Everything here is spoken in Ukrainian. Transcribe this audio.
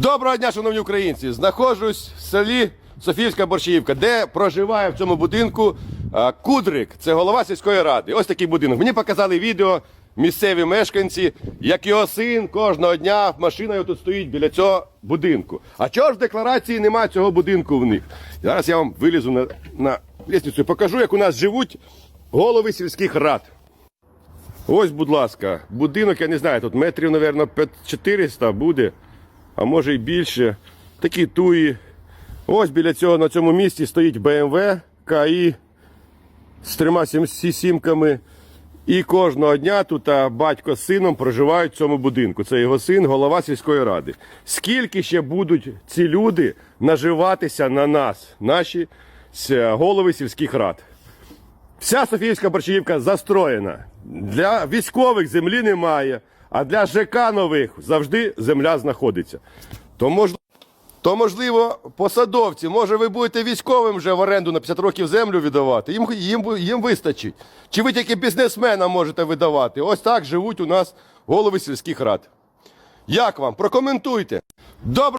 Доброго дня, шановні українці! Знаходжусь в селі Софіївська Борщаївка, де проживає в цьому будинку Кудрик, це голова сільської ради. Ось такий будинок. Мені показали відео місцеві мешканці, як його син кожного дня машиною тут стоїть біля цього будинку. А чого ж в декларації немає цього будинку в них? Зараз я вам вилізу на, на лісницю і покажу, як у нас живуть голови сільських рад. Ось, будь ласка, будинок, я не знаю, тут метрів, мабуть, 400 буде, а може й більше. Такі туї. Ось біля цього на цьому місці стоїть BMW КАІ з трьома сім- сімками. І кожного дня тут батько з сином проживають в цьому будинку. Це його син, голова сільської ради. Скільки ще будуть ці люди наживатися на нас, наші голови сільських рад? Вся Софіївська Борщаївка застроєна. Для військових землі немає, а для ЖК нових завжди земля знаходиться. То, мож... То можливо, посадовці, може ви будете військовим вже в оренду на 50 років землю віддавати. Їм, їм, їм вистачить. Чи ви тільки бізнесменам можете видавати? Ось так живуть у нас голови сільських рад. Як вам? Прокоментуйте. Добре.